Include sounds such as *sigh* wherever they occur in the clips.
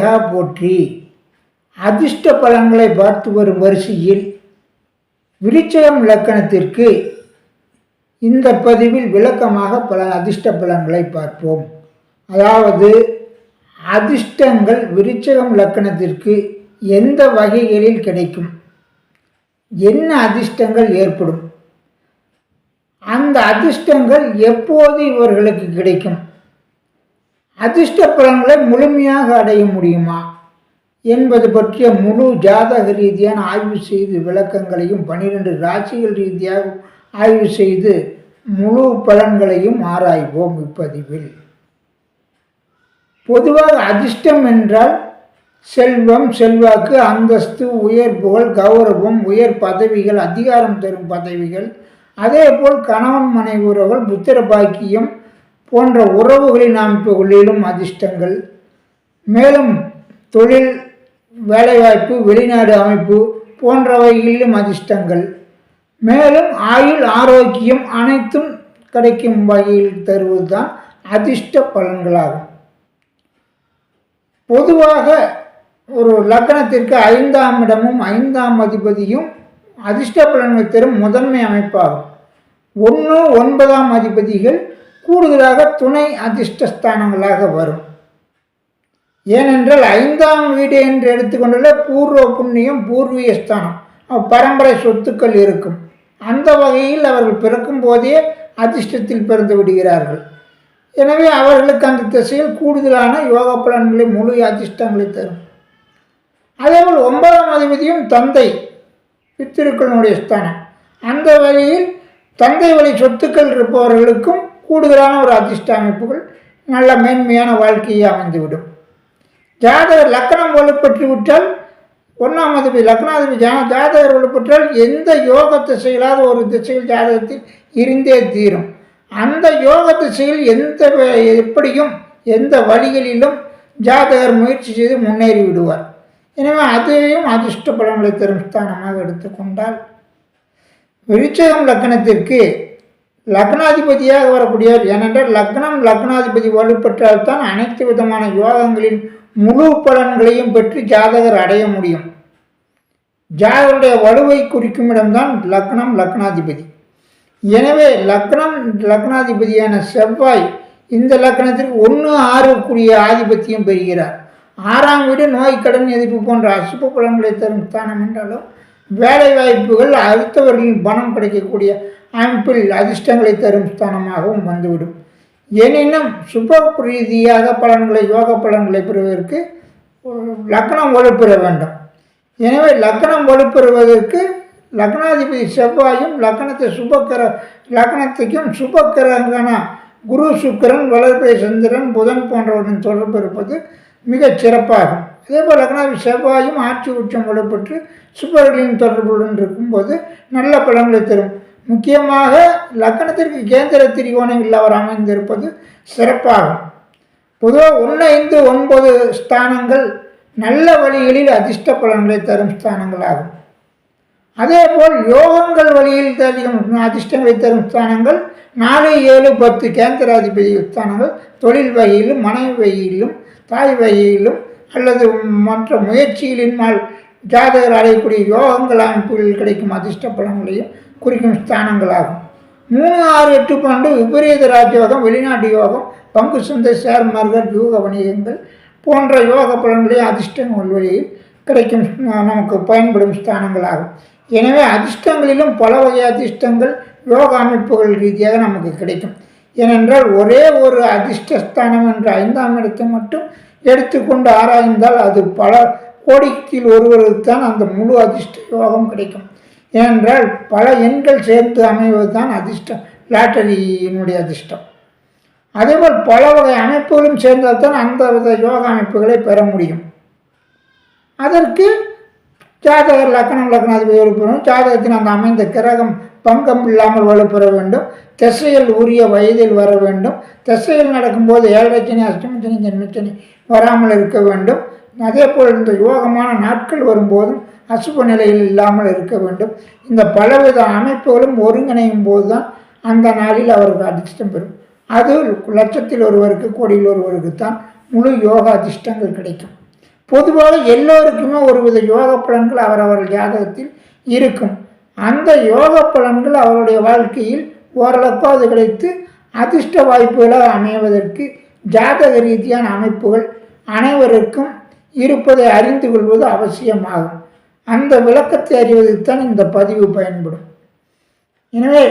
விநாயகா போற்றி. அதிர்ஷ்ட பலன்களை பார்த்து வரும் வரிசையில் விருச்சயம் இலக்கணத்திற்கு இந்த பதிவில் விளக்கமாக பல அதிர்ஷ்ட பலன்களை பார்ப்போம். அதாவது அதிர்ஷ்டங்கள் விருச்சகம் லக்கணத்திற்கு எந்த வகைகளில் கிடைக்கும்? என்ன அதிர்ஷ்டங்கள் ஏற்படும்? அந்த அதிர்ஷ்டங்கள் எப்போது இவர்களுக்கு கிடைக்கும்? அதிர்ஷ்ட பலன்களை முழுமையாக அடைய முடியுமா? என்பது பற்றிய முழு ஜாதக ரீதியான ஆய்வு செய்து விளக்கங்களையும் பன்னிரெண்டு ராசிகள் ரீதியாக ஆய்வு செய்து முழு பலன்களையும் ஆராய்வோம் இப்பதிவில். பொதுவாக அதிர்ஷ்டம் என்றால் செல்வம் செல்வாக்கு அந்தஸ்து உயர் புகழ் கௌரவம் உயர் பதவிகள் அதிகாரம் தரும் பதவிகள். அதேபோல் கணவன் மனைவி உறவுகள் புத்திர பாக்கியம் போன்ற உறவுகளின் அமைப்புகளிலும் அதிர்ஷ்டங்கள். மேலும் தொழில் வேலைவாய்ப்பு வெளிநாடு அமைப்பு போன்றவைகளிலும் அதிர்ஷ்டங்கள். மேலும் ஆயுள் ஆரோக்கியம் அனைத்தும் கிடைக்கும் வகையில் தருவதுதான் அதிர்ஷ்ட பலன்களாகும். பொதுவாக ஒரு லக்கணத்திற்கு ஐந்தாம் இடமும் ஐந்தாம் அதிபதியும் அதிர்ஷ்ட பலன்கள் தரும் முதன்மை அமைப்பாகும். ஒன்று ஒன்பதாம் அதிபதிகள் கூடுதலாக துணை அதிர்ஷ்டஸ்தானங்களாக வரும். ஏனென்றால் ஐந்தாம் வீடு என்று எடுத்துக்கொண்டுள்ள பூர்வ புண்ணியம் பூர்வீக ஸ்தானம். பரம்பரை சொத்துக்கள் இருக்கும். அந்த வகையில் அவர்கள் பிறக்கும் போதே அதிர்ஷ்டத்தில் பிறந்து விடுகிறார்கள். எனவே அவர்களுக்கு அந்த திசையில் கூடுதலான யோக பலன்களை முழு அதிர்ஷ்டங்களை தரும். அதேபோல் ஒன்பதாம் அதிபதியும் தந்தை பித்திருக்களுடைய ஸ்தானம். அந்த வழியில் தந்தை வழி சொத்துக்கள் இருப்பவர்களுக்கும் கூடுதலான ஒரு அதிர்ஷ்ட அமைப்புகள் நல்ல மேன்மையான வாழ்க்கையை அமைந்துவிடும். ஜாதகர் லக்கணம் வலுப்பெற்று விட்டால் ஒன்றாம் அதிபதி லக்னாதிபதி ஜா ஜாதகர் வலுப்பெற்றால் எந்த யோக திசையில்லாத ஒரு திசையில் ஜாதகத்தில் இருந்தே தீரும். அந்த யோக திசையில் எந்த எப்படியும் எந்த வழிகளிலும் ஜாதகர் முயற்சி செய்து முன்னேறி விடுவார். எனவே அதையும் அதிர்ஷ்ட பலன்களை தரும் ஸ்தானமாக எடுத்துக்கொண்டால் விருச்சகம் லக்னத்திற்கு லக்னாதிபதியாக வரக்கூடியவர். ஏனென்றால் லக்னம் லக்னாதிபதி வலுப்பெற்றால்தான் அனைத்து விதமான யோகங்களின் முழு பலன்களையும் பெற்று ஜாதகர் அடைய முடியும். ஜாதகருடைய வலுவை குறிக்கும் இடம்தான் லக்னம் லக்னாதிபதி. எனவே லக்னம் லக்னாதிபதியான செவ்வாய் இந்த லக்னத்திற்கு ஒன்று ஆறுக்குரிய ஆதிபத்தியம் பெறுகிறார். ஆறாம் வீடு நோய் கடன் எதிர்ப்பு போன்ற அசுப பலன்களை தரும் ஸ்தானம் என்றாலும் வேலை வாய்ப்புகள் அடுத்தவர்களின் பணம் கிடைக்கக்கூடிய அமைப்பில் அதிர்ஷ்டங்களை தரும் ஸ்தானமாகவும் வந்துவிடும். எனினும் சுப ரீதியாக பலன்களை யோக பலன்களை பெறுவதற்கு லக்னம் வலுப்பெற வேண்டும். எனவே லக்னம் வலுப்பெறுவதற்கு லக்னாதிபதி செவ்வாயும் லக்னத்தை சுபக்கிர லக்னத்துக்கும் சுபக்கிரகன குரு சுக்கிரன் வளர்ப்பை சந்திரன் புதன் போன்றவற்றின் தொடர்பு இருப்பது மிகச் சிறப்பாகும். அதேபோல் லக்னாதிபதி செவ்வாயும் ஆட்சி உச்சம் வலுப்பெற்று சுபர்களின் தொடர்புடன் இருக்கும்போது நல்ல பலன்களை தரும். முக்கியமாக லக்னத்திற்கு கேந்திர திரிகோணம் அவர் அமைந்திருப்பது சிறப்பாகும். பொதுவாக ஒன்று ஐந்து ஒன்பது ஸ்தானங்கள் நல்ல வழிகளில் அதிர்ஷ்ட பலன்களை தரும் ஸ்தானங்களாகும். அதேபோல் யோகங்கள் வழியில் தரும் அதிர்ஷ்டங்களை தரும் ஸ்தானங்கள் நாலு ஏழு பத்து கேந்திராதிபதி ஸ்தானங்கள் தொழில் வகையிலும் மனைவி வகையிலும் தாய் வகையிலும் அல்லது மற்ற முயற்சிகளினால் ஜாதகர் அடையக்கூடிய யோகங்கள் அமைப்புகளில் கிடைக்கும் அதிர்ஷ்ட பலன்களையும் குறிக்கும் ஸ்தானங்களாகும். மூணு ஆறு எட்டு பன்னெண்டு விபரீத ராஜயோகம் வெளிநாட்டு யோகம் பங்கு சந்தை ஷேர் மார்க்கெட் யூக வணிகங்கள் போன்ற யோக பலன்களே அதிர்ஷ்டங்கள் வழியில் கிடைக்கும் நமக்கு பயன்படும் ஸ்தானங்களாகும். எனவே அதிர்ஷ்டங்களிலும் பல வகை அதிர்ஷ்டங்கள் யோக அமைப்புகள் ரீதியாக நமக்கு கிடைக்கும். ஏனென்றால் ஒரே ஒரு அதிர்ஷ்டஸ்தானம் என்ற ஐந்தாம் இடத்தை மட்டும் எடுத்துக்கொண்டு ஆராய்ந்தால் அது பல கோடிக்கில் ஒருவருக்கு தான் அந்த முழு அதிர்ஷ்ட யோகம் கிடைக்கும். ஏனென்றால் பல எண்கள் சேர்த்து அமைவது தான் அதிர்ஷ்டம் லாட்டரியினுடைய அதிர்ஷ்டம். அதேபோல் பல வகை அமைப்புகளும் சேர்ந்தால் தான் அந்த வித யோக அமைப்புகளை பெற முடியும். அதற்கு ஜாதகர் லக்னம் லக்னாதிபதி வலுப்பெறும் ஜாதகத்தின் அந்த அமைந்த கிரகம் பங்கம் இல்லாமல் வலுப்பெற வேண்டும். திசையில் உரிய வயதில் வர வேண்டும். திசையில் நடக்கும்போது ஏழரைச்சனி அஷ்டமச்சனி ஜென்மச்சனி வராமல் இருக்க வேண்டும். அதே போல் இந்த யோகமான நாட்கள் வரும்போதும் அசுப நிலையில் இல்லாமல் இருக்க வேண்டும். இந்த பலவித அமைப்புகளும் ஒருங்கிணையும் போது தான் அந்த நாளில் அவருக்கு அதிர்ஷ்டம் பெறும். அது லட்சத்தில் ஒருவருக்கு கோடியில் ஒருவருக்கு தான் முழு யோகா அதிர்ஷ்டங்கள் கிடைக்கும். பொதுவாக எல்லோருக்குமே ஒருவித யோக பலன்கள் அவரவர் ஜாதகத்தில் இருக்கும். அந்த யோக பலன்கள் அவருடைய வாழ்க்கையில் ஓரளவுக்கு அது கிடைத்து அதிர்ஷ்ட வாய்ப்புகளாக அமைவதற்கு ஜாதக ரீதியான அமைப்புகள் அனைவருக்கும் இருப்பதை அறிந்து கொள்வது அவசியமாகும். அந்த விளக்கத்தை அறிவதற்கு தான் இந்த பதிவு பயன்படும். எனவே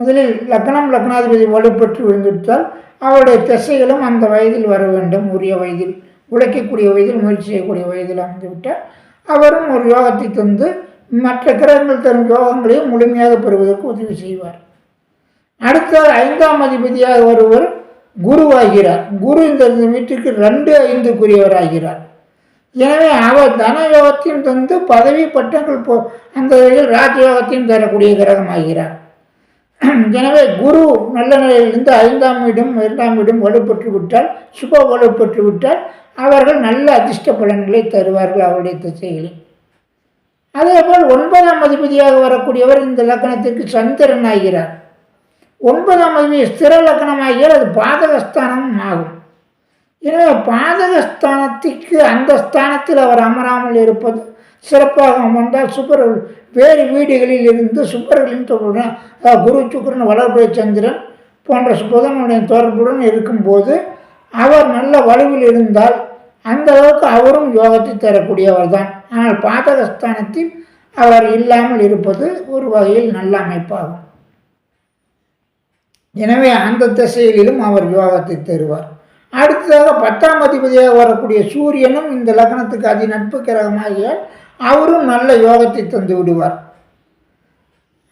முதலில் லக்னம் லக்னாதிபதி வலுப்பெற்று விழுந்துவிட்டால் அவருடைய திசைகளும் அந்த வயதில் வர வேண்டும். உரிய வயதில் உழைக்கக்கூடிய வயதில் முயற்சி செய்யக்கூடிய வயதில் அமைந்துவிட்டால் அவரும் ஒரு யோகத்தை தந்து மற்ற கிரகங்கள் தரும் யோகங்களையும் முழுமையாக பெறுவதற்கு உதவி செய்வார். அடுத்த ஐந்தாம் அதிபதியாக ஒருவர் குருவாகிறார். குரு இந்த வீட்டுக்கு ரெண்டு ஐந்துக்குரியவராகிறார். எனவே அவர் தன யோகத்தையும் தந்து பதவி பட்டங்கள் போ அந்த வகையில் ராஜயோகத்தையும் தரக்கூடிய கிரகம் ஆகிறார் *clears throat* எனவே குரு நல்ல நிலையிலிருந்து ஐந்தாம் வீடும் இரண்டாம் வீடும் வலுப்பெற்று விட்டால் சுப வலுப்பெற்று விட்டால் அவர்கள் நல்ல அதிர்ஷ்ட பலன்களை தருவார்கள் அவருடைய திசைகளில் அதேபோல் ஒன்பதாம் அதிபதியாக வரக்கூடியவர் இந்த லக்கணத்திற்கு சந்திரன் ஆகிறார் ஒன்பதாம் அதிபதி ஸ்திர லக்கணம் ஆகியால் அது பாதகஸ்தானமும் ஆகும். எனவே பாதகஸ்தானத்திற்கு அந்த ஸ்தானத்தில் அவர் அமராமல் இருப்பது சிறப்பாக அமர்ந்தால் சுப்பர்கள் வேறு வீடுகளில் இருந்து சுப்பர்களின் தொடர்புடன் அதாவது குரு சுக்கரன் வளர்புரை சந்திரன் போன்ற புதனுடைய தொடர்புடன் இருக்கும்போது அவர் நல்ல வலுவில் இருந்தால் அந்த அளவுக்கு அவரும் யோகத்தை தரக்கூடியவர் தான் ஆனால் பாதகஸ்தானத்தில் அவர் இல்லாமல் இருப்பது ஒரு வகையில் நல்ல அமைப்பாகும். எனவே அந்த திசையிலும் அவர் யோகத்தை தருவார். அடுத்ததாக பத்தாம் அதிபதியாக வரக்கூடிய சூரியனும் இந்த லக்னத்துக்கு அதி நட்பு கிரகமாகிய அவரும் நல்ல யோகத்தை தந்து விடுவார்.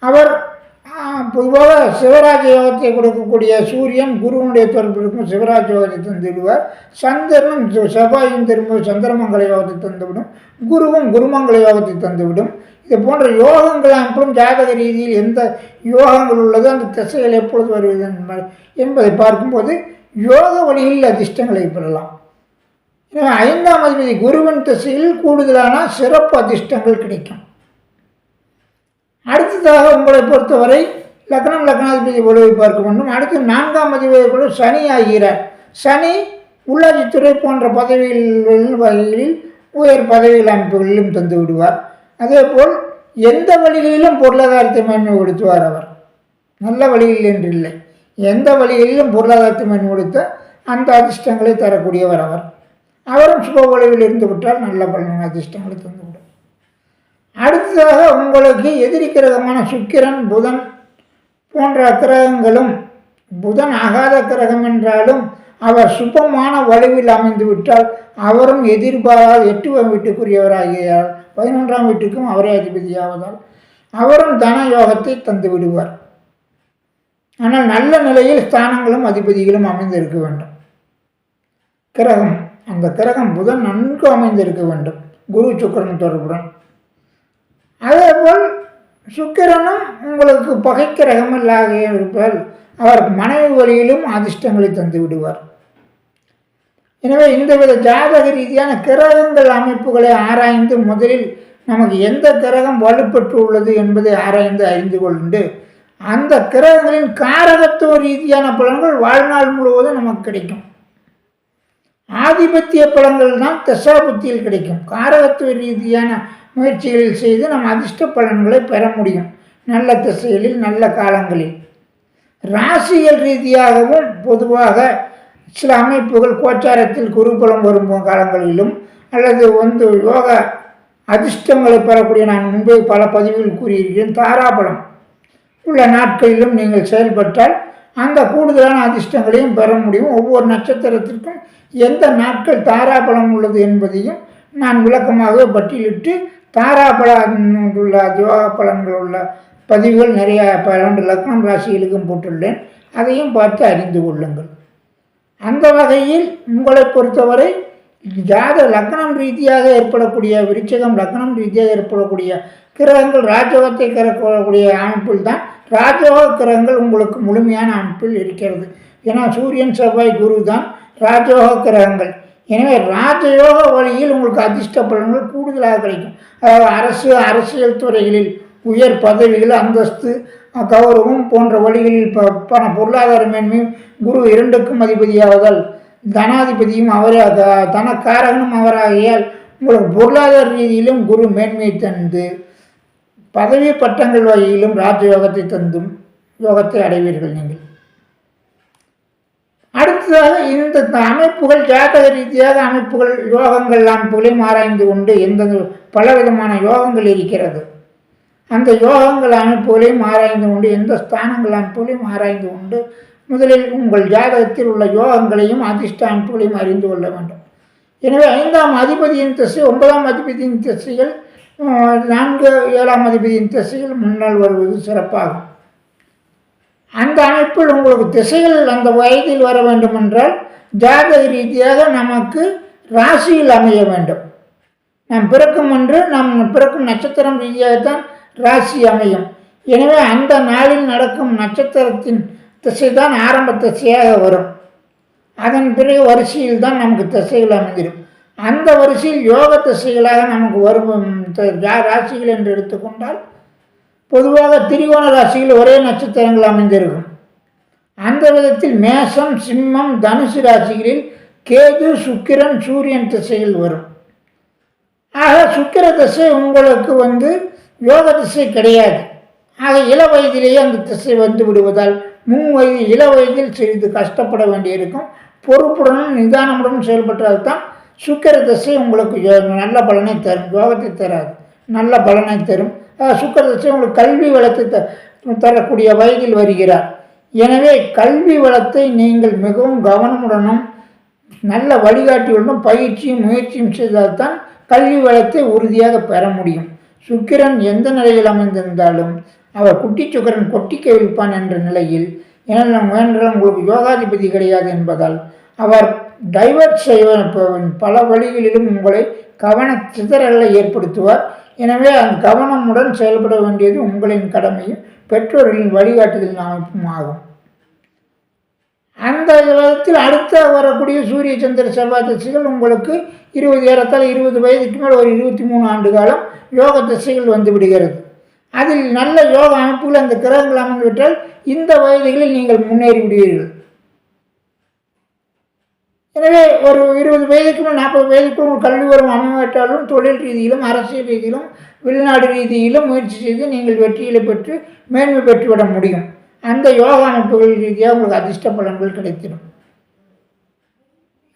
அவர் பொதுவாக சிவராஜ யோகத்தை கொடுக்கக்கூடிய சூரியன் குருவனுடைய தொடர்பு இருக்கும் சிவராஜ யோகத்தை தந்து விடுவார். சந்திரனும் செவ்வாயும் திரும்ப சந்திரமங்கல யோகத்தை தந்துவிடும் குருவும் குருமங்கல யோகத்தை தந்துவிடும் இது போன்ற யோகங்கள் அமைப்பும் ஜாதக ரீதியில் எந்த யோகங்கள் உள்ளதோ அந்த திசைகள் எப்பொழுது வருவது என்பதை பார்க்கும்போது யோக வழியில் அதிர்ஷ்டங்களை பெறலாம். எனவே ஐந்தாம் அதிபதி குருவின் திசையில் கூடுதலான சிறப்பு அதிர்ஷ்டங்கள் கிடைக்கும். அடுத்ததாக உங்களை பொறுத்தவரை லக்னம் லக்னாதிபதி உழவை பார்க்க வேண்டும். அடுத்து நான்காம் அதிபதி கூட சனி ஆகிறார். சனி உள்ளாட்சித்துறை போன்ற பதவிகளில் வகைகளில் உயர் பதவியில் அமைப்புகளிலும் தந்து விடுவார். அதேபோல் எந்த வழிகளிலும் பொருளாதாரத்தை மேன்மைப்படுத்துவார் அவர். நல்ல வழியில் என்று இல்லை. எந்த வழியிலும் பொருளாதாரத்தை மேம்படுத்த அந்த அதிர்ஷ்டங்களை தரக்கூடியவர் அவர். அவரும் சுப வலுவில் இருந்து விட்டால் நல்ல பலன் அதிர்ஷ்டங்களை தந்துவிடும். அடுத்ததாக உங்களுக்கு எதிரி கிரகமான சுக்கிரன் புதன் போன்ற கிரகங்களும் புதன் ஆகாத கிரகம் என்றாலும் அவர் சுபமான வலுவில் அமைந்து விட்டால் அவரும் எதிர்பாராத எட்டு வீட்டுக்குரியவராகிறார். பதினொன்றாம் வீட்டுக்கும் அவரே அதிபதியாவதால் அவரும் தன யோகத்தை தந்து விடுவார். ஆனால் நல்ல நிலையில் ஸ்தானங்களும் அதிபதிகளும் அமைந்திருக்க வேண்டும். கிரகம் அந்த கிரகம் புதன் நன்கு அமைந்திருக்க வேண்டும். குரு சுக்கரன் தொடர்புடன். அதேபோல் சுக்கிரனும் உங்களுக்கு பகை கிரகம் இல்லாத இருப்பால் அவர் மனைவி வழியிலும் அதிர்ஷ்டங்களை தந்து விடுவார். எனவே இந்தவித ஜாதக ரீதியான கிரகங்கள் அமைப்புகளை ஆராய்ந்து முதலில் நமக்கு எந்த கிரகம் வலுப்பெற்று உள்ளது என்பதை ஆராய்ந்து அறிந்து கொண்டு அந்த கிரகங்களின் காரகத்துவ ரீதியான பலன்கள் வாழ்நாள் முழுவதும் நமக்கு கிடைக்கும். ஆதிபத்திய பலன்கள் தான் தசாபுத்தியில் கிடைக்கும். காரகத்துவ ரீதியான முயற்சிகளில் செய்து நம் அதிர்ஷ்ட பலன்களை பெற முடியும். நல்ல திசைகளில் நல்ல காலங்களில். ராசியல் ரீதியாகவும் பொதுவாக சில அமைப்புகள் கோச்சாரத்தில் குருபலம் வரும் காலங்களிலும் அல்லது வந்து யோக அதிர்ஷ்டங்களை பெறக்கூடிய நான் முன்பே பல பதிவுகள் கூறியிருக்கிறேன் தாராபலம் உள்ள நாட்களிலும் நீங்கள் செயல்பட்டால் அந்த கூடுதலான அதிர்ஷ்டங்களையும் பெற முடியும். ஒவ்வொரு நட்சத்திரத்திற்கும் எந்த நாட்கள் தாராபலம் உள்ளது என்பதையும் நான் விளக்கமாக பட்டியலிட்டு தாராபல உள்ள யோகா பலன்கள் உள்ள பதிவுகள் நிறைய பன்னெண்டு லக்னம் ராசிகளுக்கும் போட்டுள்ளேன். அதையும் பார்த்து அறிந்து கொள்ளுங்கள். அந்த வகையில் உங்களை பொறுத்தவரை ஜாத லக்னம் ரீதியாக ஏற்படக்கூடிய விருச்சகம் லக்னம் ரீதியாக ஏற்படக்கூடிய கிரகங்கள் ராஜயோகத்தை கறக்கூடிய அமைப்பில் தான். ராஜயோக கிரகங்கள் உங்களுக்கு முழுமையான அமைப்பில் இருக்கிறது. ஏன்னா சூரியன் செவ்வாய் குரு தான் ராஜயோக கிரகங்கள். எனவே ராஜயோக வழியில் உங்களுக்கு அதிர்ஷ்ட பலன்கள் கூடுதலாக கிடைக்கும். அதாவது அரசு அரசியல் துறைகளில் உயர் பதவிகள் அந்தஸ்து கௌரவம் போன்ற வழிகளில் ப பண பொருளாதார மேன்மையும் குரு இரண்டுக்கும் அதிபதியாவதால் தனாதிபதியும் அவரே த- தனக்காரகனும் அவராகியால் உங்களுக்கு பொருளாதார ரீதியிலும் குரு மேன்மை தந்து பதவி பட்டங்கள் வகையிலும் ராஜயோகத்தை தந்தும் யோகத்தை அடைவீர்கள் நீங்கள். அடுத்ததாக இந்த அமைப்புகள் ஜாதக ரீதியாக அமைப்புகள் யோகங்கள் அமைப்புகளையும் ஆராய்ந்து கொண்டு எந்தெந்த பலவிதமான யோகங்கள் இருக்கிறது. அந்த யோகங்கள் அமைப்புகளையும் ஆராய்ந்து கொண்டு எந்த ஸ்தானங்கள் அமைப்புகளையும் ஆராய்ந்து கொண்டு முதலில் உங்கள் ஜாதகத்தில் உள்ள யோகங்களையும் அதிர்ஷ்ட அமைப்புகளையும் அறிந்து கொள்ள வேண்டும். எனவே ஐந்தாம் அதிபதியின் திசை ஒன்பதாம் அதிபதியின் திசைகள் நான்கு ஏழாம் அதிபதியின் திசைகள் முன்னால் வருவது சிறப்பாகும். அந்த அமைப்பில் உங்களுக்கு திசைகள் அந்த வயதில் வர வேண்டுமென்றால் ஜாதக ரீதியாக நமக்கு ராசியில் அமைய வேண்டும். நாம் பிறக்கும் ஒன்று நாம் பிறக்கும் நட்சத்திரம் ரீதியாகத்தான் ராசி அமையும். எனவே அந்த நாளில் நடக்கும் நட்சத்திரத்தின் திசை தான் ஆரம்ப திசையாக வரும். அதன் பிறகு வரிசையில் தான் நமக்கு திசைகள் அமைந்திருக்கும் அந்த வரிசையில் யோக திசைகளாக நமக்கு வரும் த- ராசிகள் என்று எடுத்துக்கொண்டால் பொதுவாக திரிகோண ராசியில் ஒரே நட்சத்திரங்கள் அமைந்திருக்கும். அந்த விதத்தில் மேஷம் சிம்மம் தனுசு ராசிகளில் கேது சுக்கிரன் சூரியன் திசையில் வரும். ஆக சுக்கிர திசை உங்களுக்கு வந்து யோக திசை கிடையாது. ஆக இள வயதிலேயே அந்த திசை வந்து விடுவதால் முன் வயது இள வயதில் சிறிது கஷ்டப்பட வேண்டியிருக்கும். பொறுப்புடனும் நிதானமுடனும் செயல்பட்டால்தான் சுக்கிர தசை உங்களுக்கு யோ- நல்ல பலனை தரும் யோகத்தை தராது. நல்ல பலனை தரும். சுக்கர சுக்கிர உங்களுக்கு கல்வி வளத்தை த தரக்கூடிய வயதில் வருகிறார். எனவே கல்வி வளத்தை நீங்கள் மிகவும் கவனமுடனும் நல்ல வழிகாட்டியுடனும் பயிற்சியும் முயற்சியும் செய்தால்தான் கல்வி வளத்தை உறுதியாக பெற முடியும். சுக்கிரன் எந்த நிலையில் அமைந்திருந்தாலும் அவர் குட்டி சுக்கிரன் கொட்டி கவிழ்ப்பான் என்ற நிலையில் என முயன்றால் உங்களுக்கு யோகாதிபதி கிடையாது என்பதால் அவர் டைவர்ட் செய்வ பல வழிகளிலும் உங்களை கவன சிதறலை ஏற்படுத்துவார். எனவே அந்த கவனமுடன் செயல்பட வேண்டியது உங்களின் கடமையும் பெற்றோர்களின் வழிகாட்டுதலின் அமைப்பும் ஆகும் அந்த விதத்தில் அடுத்த வரக்கூடிய சூரிய சந்திர செவ்வாய் திசைகள் உங்களுக்கு இருபது ஏறத்தால் இருபது வயதுக்கு மேல் ஒரு இருபத்தி மூணு ஆண்டு காலம் யோக திசைகள் வந்து விடுகிறது. அதில் நல்ல யோக அமைப்புகள் அந்த கிரகங்கள் அமைந்துவிட்டால் இந்த வயதுகளில் நீங்கள் முன்னேறி விடுவீர்கள் எனவே ஒரு இருபது வயதுக்கும் நாற்பது வயதுக்கும் ஒரு கல்வி வரும் அமைவிட்டாலும் தொழில் ரீதியிலும் அரசியல் ரீதியிலும் வெளிநாடு ரீதியிலும் முயற்சி செய்து நீங்கள் வெற்றிகளை பெற்று மேன்மை பெற்றுவிட முடியும். அந்த யோகா அமைப்புகள் ரீதியாக உங்களுக்கு அதிர்ஷ்ட பலன்கள் கிடைத்திடும்.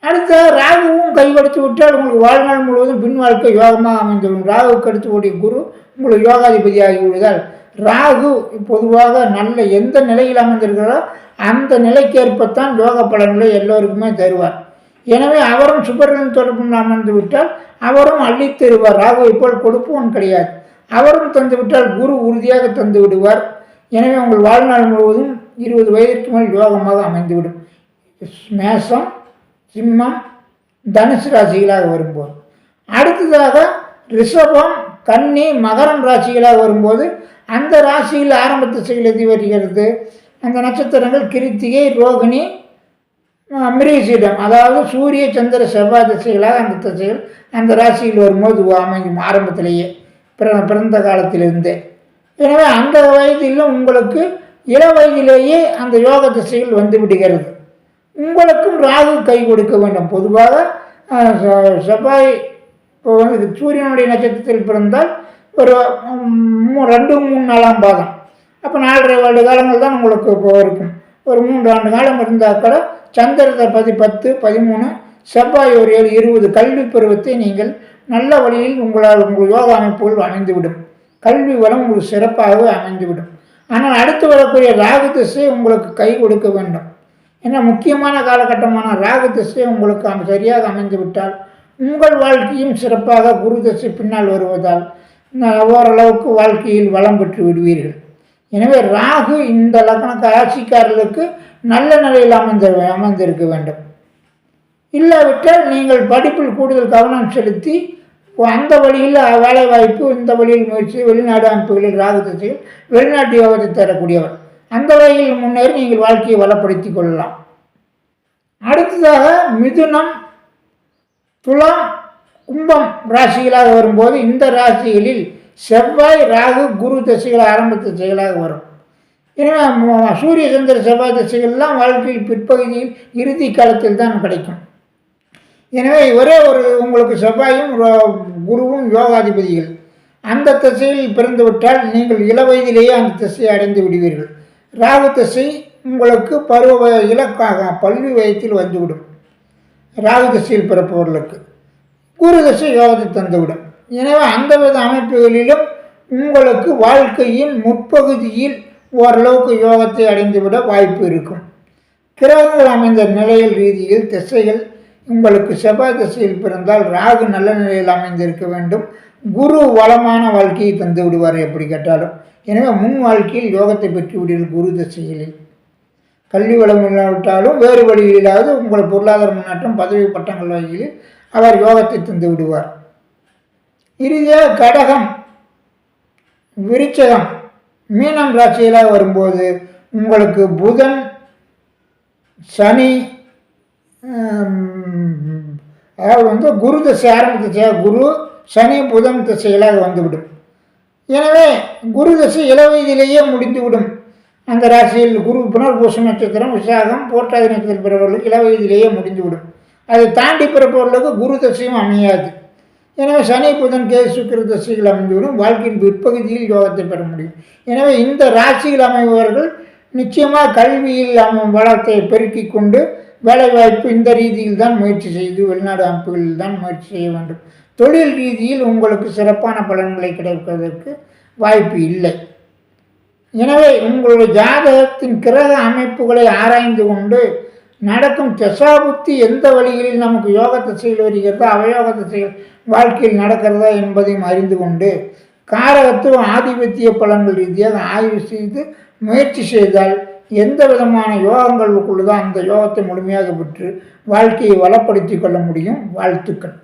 அடுத்த ராகுவும் கைவடித்து விட்டால் உங்களுக்கு வாழ்நாள் முழுவதும் பின் வாழ்க்கை யோகமாக அமைந்துவிடும் ராகுவுக்கு அடுத்தக்கூடிய குரு உங்களுக்கு யோகாதிபதி ஆகிவிடுவதால் ராகு பொதுவாக நல்ல எந்த நிலையில் அமைந்திருக்கிறதோ அந்த நிலைக்கேற்பத்தான் யோக பலன்களை எல்லோருக்குமே தருவார். எனவே அவரும் சுபர்களின் தொடர்பு அமர்ந்து விட்டால் அவரும் அள்ளித்தருவார் ராகு இப்போது கொடுப்பவன் கிடையாது. அவரும் தந்து விட்டால் குரு உறுதியாக தந்து விடுவார். எனவே உங்கள் வாழ்நாள் முழுவதும் இருபது வயதிற்கு மேல் யோகமாக அமைந்துவிடும். மேசம் சிம்மம் தனுசு ராசிகளாக வரும்போது. அடுத்ததாக ரிஷபம் கன்னி மகரம் ராசிகளாக வரும்போது அந்த ராசியில் ஆரம்பத்து செயல் எது வருகிறது அந்த நட்சத்திரங்கள் கிருத்திகை ரோகிணி மிருகசீடம் அதாவது சூரிய சந்திர செவ்வாய் திசைகளாக அந்த திசைகள் அந்த ராசியில் வரும்போது அமையும் ஆரம்பத்திலேயே. பிற பிறந்த காலத்திலிருந்தே. எனவே அந்த வயதிலும் உங்களுக்கு இள வயதிலேயே அந்த யோக திசைகள் வந்து விடுகிறது. உங்களுக்கும் ராகு கை கொடுக்க வேண்டும். பொதுவாக செவ்வாய் இப்போ வந்து சூரியனுடைய நட்சத்திரத்தில் பிறந்தால் ஒரு மூ- ரெண்டு மூணு நாலாம் பாதம். அப்போ நாலரை வருட காலங்கள் தான் உங்களுக்கு இப்போ இருக்கும். ஒரு மூன்று ஆண்டு காலம் இருந்தால் கூட சந்திரத்தை பதி பத்து பதிமூணு செவ்வாய் ஒரு ஏழு இருபது கல்வி பருவத்தை நீங்கள் நல்ல வழியில் உங்களால் உங்கள் யோகா அமைப்புகள் அமைந்துவிடும். கல்வி வளம் உங்களுக்கு சிறப்பாகவே அமைந்துவிடும். ஆனால் அடுத்து வரக்கூடிய ராகு திசை உங்களுக்கு கை கொடுக்க வேண்டும். ஏன்னா முக்கியமான காலகட்டமான ராகு திசை உங்களுக்கு சரியாக அமைந்துவிட்டால் உங்கள் வாழ்க்கையும் சிறப்பாக குரு திசை பின்னால் வருவதால் ஓரளவுக்கு வாழ்க்கையில் வளம் பெற்று விடுவீர்கள். எனவே ராகு இந்த லக்னத்தை ராசிக்காரர்களுக்கு நல்ல நிலையில் அமைந்த அமைந்திருக்க வேண்டும். இல்லாவிட்டால் நீங்கள் படிப்பில் கூடுதல் கவனம் செலுத்தி அந்த வழியில் வேலை வாய்ப்பு இந்த வழியில் முயற்சி வெளிநாடு அமைப்புகளில் ராகு திசையில் வெளிநாட்டு யோகத்தை தரக்கூடியவர் அந்த வகையில் முன்னேறி நீங்கள் வாழ்க்கையை வளப்படுத்திக் கொள்ளலாம். அடுத்ததாக மிதுனம் துலாம் கும்பம் ராசிகளாக வரும்போது இந்த ராசிகளில் செவ்வாய் ராகு குரு திசைகள் ஆரம்ப திசைகளாக வரும். எனவே சூரிய சந்திர செவ்வாய் திசைகள்லாம் வாழ்க்கையில் பிற்பகுதியில் இறுதி காலத்தில் தான் கிடைக்கும். எனவே ஒரே ஒரு உங்களுக்கு செவ்வாயும் ரோ- குருவும் யோகாதிபதிகள். அந்த திசையில் பிறந்துவிட்டால் நீங்கள் நீங்கள் இளவயதிலேயே அந்த திசையை அடைந்து விடுவீர்கள். ராகு திசை உங்களுக்கு பருவ இலக்காக பல்வி வயத்தில் வந்துவிடும். ராகு திசையில் பிறப்பவர்களுக்கு. குரு திசை யோகத்தை தந்துவிடும். எனவே அந்த வித அமைப்புகளிலும் உங்களுக்கு வாழ்க்கையின் முற்பகுதியில் ஓரளவுக்கு யோகத்தை அடைந்துவிட வாய்ப்பு இருக்கும். கிரகங்கள் அமைந்த நிலையில் ரீதியில் திசைகள் உங்களுக்கு செவ்வாய் திசையில் பிறந்தால் ராகு நல்ல நிலையில் அமைந்திருக்க வேண்டும். குரு வளமான வாழ்க்கையை தந்து விடுவார் எப்படி கேட்டாலும். எனவே முன் வாழ்க்கையில் யோகத்தை பெற்றுவிடுவீர்கள் குரு திசைகளில் கல்வி வளம் இல்லாவிட்டாலும் வேறு வழியிலாவது உங்கள் பொருளாதார முன்னேற்றம் பதவி பட்டங்கள் வகையில் அவர் யோகத்தை தந்து விடுவார். இறுதியாக கடகம் விருச்சகம் மீனம் ராசியில் வரும்போது உங்களுக்கு புதன் சனி அதாவது வந்து குரு திசை ஆரம்பித்த குரு சனி புதன் திசையில் வந்துவிடும். எனவே குரு திசை இளவயதிலேயே முடிந்துவிடும். அந்த ராசியில் குரு புனர்பூசம் நட்சத்திரம் விசாகம் போற்றாதி நட்சத்திரம் பிறவர்களுக்கு இளவயதிலேயே முடிந்துவிடும். அதை தாண்டி பிறப்பவர்களுக்கு குரு தசையும் அமையாது. எனவே சனி புதன் கேது சுக்கிர தசைகள் அமைந்துவிடும் வாழ்க்கையின் பிற்பகுதியில் யோகத்தை பெற முடியும். எனவே இந்த ராசியில் அமைபவர்கள் நிச்சயமாக கல்வியில் அமை வளத்தை பெருக்கிக் கொண்டு வேலைவாய்ப்பு இந்த ரீதியில் தான் முயற்சி செய்து வெளிநாடு அமைப்புகளில் தான் முயற்சி செய்ய வேண்டும். தொழில் ரீதியில் உங்களுக்கு சிறப்பான பலன்களை கிடைப்பதற்கு வாய்ப்பு இல்லை. எனவே உங்களுடைய ஜாதகத்தின் கிரக அமைப்புகளை ஆராய்ந்து கொண்டு நடக்கும் தசாபுத்தி எந்த வழிகளில் நமக்கு யோக திசையில் வருகிறதோ அவயோக திசைகள் வாழ்க்கையில் நடக்கிறதா என்பதையும் அறிந்து கொண்டு காரகத்துவ ஆதிபத்திய பலன்கள் ரீதியாக ஆய்வு செய்து முயற்சி செய்தால் எந்த விதமான யோகங்களுக்குள்ளதோ அந்த யோகத்தை முழுமையாக பெற்று வாழ்க்கையை வளப்படுத்தி கொள்ள முடியும். வாழ்த்துக்கள்.